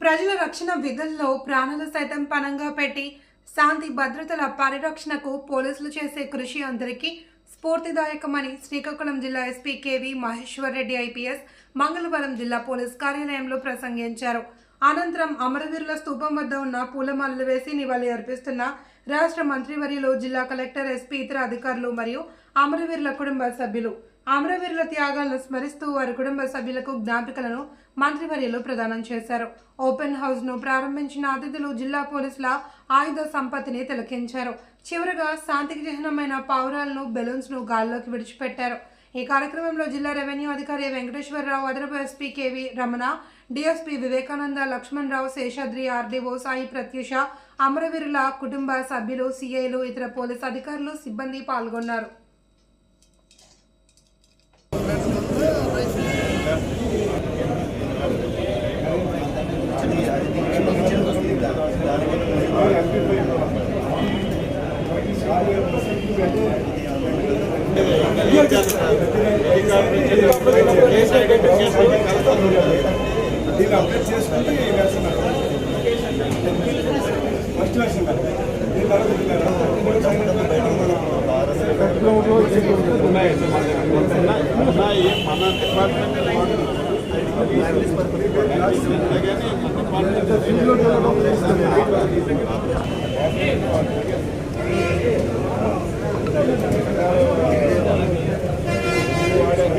ప్రజల రక్షణ విధుల్లో ప్రాణాలు సైతం పణంగా పెట్టి శాంతి భద్రతల పరిరక్షణకు పోలీసులు చేసే కృషి అందరికీ స్ఫూర్తిదాయకమని శ్రీకాకుళం జిల్లా SP KV Maheshwar Reddy IPS మంగళవారం జిల్లా పోలీస్ కార్యాలయంలో ప్రసంగించారు. అనంతరం అమరవీరుల స్తూపం వద్ద ఉన్న పూలమాలలు వేసి నివాళి అర్పిస్తున్న రాష్ట్ర మంత్రివర్యులు జిల్లా కలెక్టర్ ఎస్పీ ఇతర అధికారులు మరియు అమరవీరుల కుటుంబ సభ్యులు. అమరవీరుల త్యాగాలను స్మరిస్తూ వారి కుటుంబ సభ్యులకు జ్ఞాపికలను మంత్రివర్యులు ప్రదానం చేశారు. ఓపెన్ హౌస్ను ప్రారంభించిన అతిథులు జిల్లా పోలీసుల ఆయుధ సంపత్తిని తిలకించారు. చివరగా శాంతికి చిహ్నమైన పావురాలను బెలూన్స్ను గాల్లోకి విడిచిపెట్టారు. ఈ కార్యక్రమంలో జిల్లా రెవెన్యూ అధికారి వెంకటేశ్వరరావు అదనపు SP KV Ramana DSP Vivekananda Lakshmana Rao Seshadri RDO Sai Pratyusha అమరవీరుల కుటుంబ సభ్యులు సిఐలు ఇతర పోలీస్ అధికారులు సిబ్బంది పాల్గొన్నారు. దీన్ని అప్డేట్ చేసుకుంటే ఈ వెర్షన్ ఫస్ట్ వెర్షన్ కాదు దీని తర్వాత దీని ఉన్నాయి మన డిపార్ట్మెంట్ జనాభా ఉండదు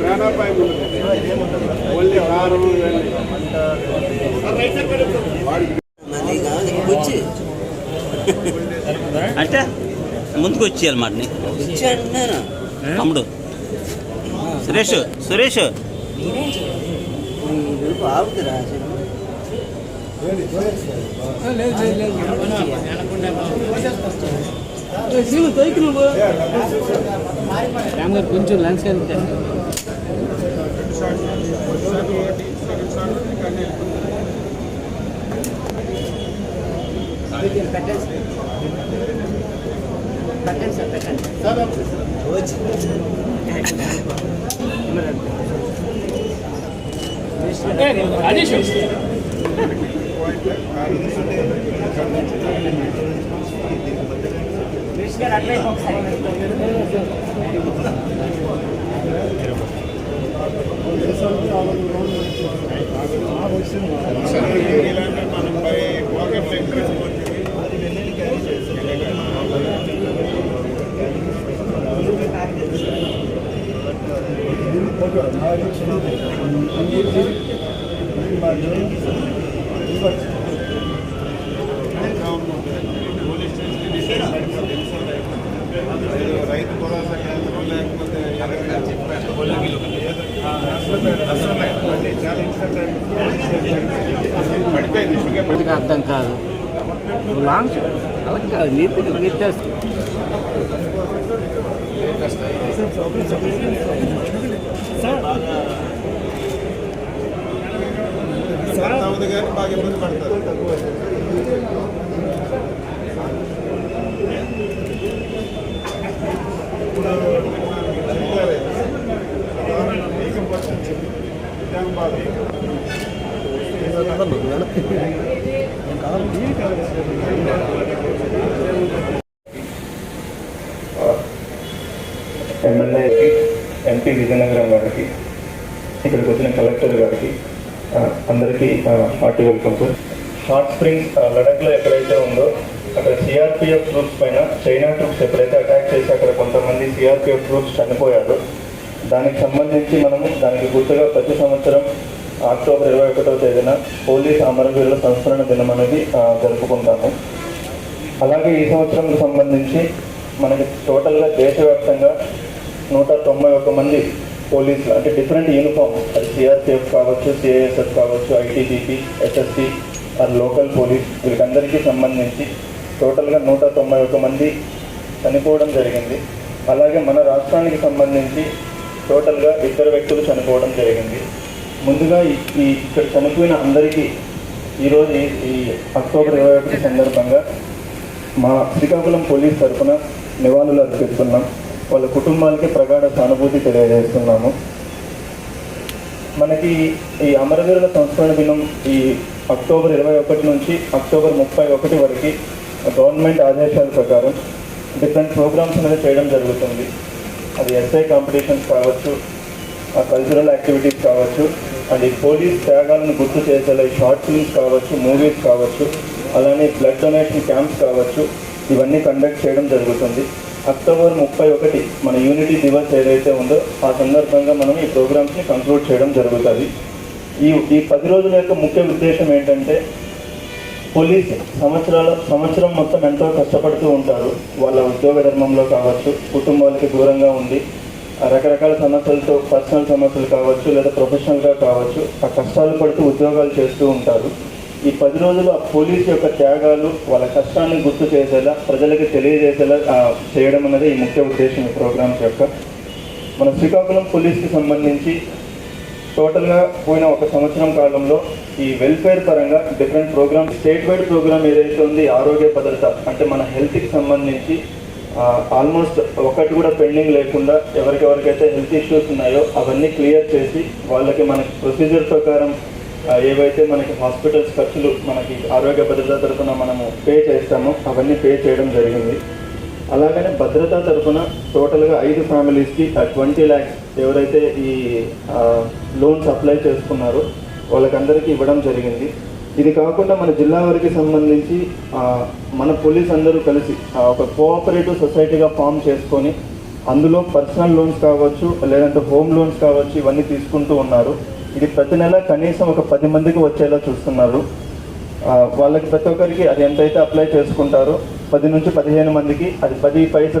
ప్రాణాపాయం ఉండదు ఓన్లీ కారం ఇవన్నీ. వాడికి అది కాదు వచ్చి అంటే ముందుకు వచ్చి అనమాట తమ్ముడు. సురేష్ సురేష్. కొంచెం లంచ్ పెట్టండి సార్ పెట్టండి వచ్చి రైతు భరోసా కేంద్రం లేకపోతే పడిపోయింది అర్థం కాదు లాంగ్ అలా కాదు నీట్గా వ్యత్యాసం అవుతుంది కానీ బాగా ఇబ్బంది పడతారు. ఎమ్మెల్యేకి ఎంపీ విజయనగరం గారికి ఇక్కడికి వచ్చిన కలెక్టర్ గారికి అందరికీ హార్టీ వెల్కమ్ హాట్ స్ప్రింగ్ లడఖ్లో ఎక్కడైతే ఉందో అక్కడ సిఆర్పిఎఫ్ ట్రూప్స్ పైన చైనా ట్రూప్స్ ఎప్పుడైతే అటాక్ చేసి అక్కడ కొంతమంది సిఆర్పిఎఫ్ ట్రూప్స్ చనిపోయారో దానికి సంబంధించి మనము దానికి గుర్తుగా ప్రతి సంవత్సరం అక్టోబర్ ఇరవై ఒకటో తేదీన పోలీస్ అమరవీరుల సంస్మరణ దినం అనేది జరుపుకుంటాము. అలాగే ఈ సంవత్సరం సంబంధించి మనకి టోటల్గా దేశవ్యాప్తంగా నూట తొంభై ఒక్క మంది పోలీసులు అంటే డిఫరెంట్ యూనిఫామ్ అది సిఆర్పిఎఫ్ కావచ్చు సిఐఎస్ఎఫ్ కావచ్చు ITBP SSC and local police వీళ్ళకందరికీ సంబంధించి టోటల్గా నూట తొంభై ఒక మంది చనిపోవడం జరిగింది. అలాగే మన రాష్ట్రానికి సంబంధించి టోటల్గా ఇద్దరు వ్యక్తులు చనిపోవడం జరిగింది. ముందుగా ఈ ఇక్కడ చనిపోయిన అందరికీ ఈరోజు ఈ- ఈ అక్టోబర్ ఇరవై ఒకటి సందర్భంగా మా శ్రీకాకుళం పోలీస్ తరఫున నివాళులు అర్పిస్తున్నాం. వాళ్ళ కుటుంబాలకి ప్రగాఢ సానుభూతి తెలియజేస్తున్నాము. మనకి ఈ అమరవీరుల సంస్మరణ దినం ఈ అక్టోబర్ ఇరవై ఒకటి నుంచి అక్టోబర్ ముప్పై ఒకటి వరకు గవర్నమెంట్ ఆదేశాల ప్రకారం డిఫరెంట్ ప్రోగ్రామ్స్ అనేది చేయడం జరుగుతుంది. అది ఎస్ఐ కాంపిటీషన్స్ కావచ్చు కల్చరల్ యాక్టివిటీస్ కావచ్చు అండ్ ఈ పోలీస్ త్యాగాలను గుర్తు చేసేలా షార్ట్ ఫిల్మ్స్ కావచ్చు మూవీస్ కావచ్చు అలానే బ్లడ్ డొనేషన్ క్యాంప్స్ కావచ్చు ఇవన్నీ కండక్ట్ చేయడం జరుగుతుంది. అక్టోబర్ ముప్పై ఒకటి మన యూనిటీ దివస్ ఏదైతే ఉందో ఆ సందర్భంగా మనం ఈ ప్రోగ్రామ్స్ని కంక్లూడ్ చేయడం జరుగుతుంది. ఈ ఈ పది రోజుల యొక్క ముఖ్య ఉద్దేశం ఏంటంటే పోలీస్ సంవత్సరాల సంవత్సరం మొత్తం ఎంతో కష్టపడుతూ ఉంటారు. వాళ్ళ ఉద్యోగ ధర్మంలో కావచ్చు కుటుంబాలకి దూరంగా ఉండి రకరకాల సమస్యలతో పర్సనల్ సమస్యలు కావచ్చు లేదా ప్రొఫెషనల్గా కావచ్చు ఆ కష్టాలు పడుతూ ఉద్యోగాలు చేస్తూ ఉంటారు. ఈ పది రోజులు ఆ పోలీస్ యొక్క త్యాగాలు వాళ్ళ కష్టాన్ని గుర్తు చేసేలా ప్రజలకు తెలియజేసేలా చేయడం అనేది ఈ ముఖ్య ఉద్దేశం ఈ ప్రోగ్రామ్స్ యొక్క. మన శ్రీకాకుళం పోలీస్కి సంబంధించి టోటల్గా పోయిన ఒక సంవత్సరం కాలంలో ఈ వెల్ఫేర్ పరంగా different program state wide program ఏదైతే ఉంది ఆరోగ్య భద్రత అంటే మన హెల్త్కి సంబంధించి ఆల్మోస్ట్ ఒకటి కూడా పెండింగ్ లేకుండా ఎవరికెవరికైతే హెల్త్ ఇష్యూస్ ఉన్నాయో అవన్నీ క్లియర్ చేసి వాళ్ళకి మన ప్రొసీజర్ ప్రకారం ఏవైతే మనకి హాస్పిటల్స్ ఖర్చులు మనకి ఆరోగ్య భద్రత తరఫున మనము పే చేస్తామో అవన్నీ పే చేయడం జరిగింది. అలాగనే భద్రతా తరఫున టోటల్గా ఐదు ఫ్యామిలీస్కి ట్వంటీ ల్యాక్స్ ఎవరైతే ఈ లోన్స్ అప్లై చేసుకున్నారో వాళ్ళకందరికీ ఇవ్వడం జరిగింది. ఇది కాకుండా మన జిల్లా వారికి సంబంధించి మన పోలీస్ అందరూ కలిసి ఒక కోఆపరేటివ్ సొసైటీగా ఫామ్ చేసుకొని అందులో పర్సనల్ లోన్స్ కావచ్చు లేదంటే హోమ్ లోన్స్ కావచ్చు ఇవన్నీ తీసుకుంటూ ఉన్నారు. ఇది ప్రతి నెల కనీసం ఒక పది మందికి వచ్చేలా చూస్తున్నారు. ఆ, వాళ్ళకి ప్రతి ఒక్కరికి అది ఎంతైతే అప్లై చేసుకుంటారో పది నుంచి పదిహేను మందికి అది పది పైసలు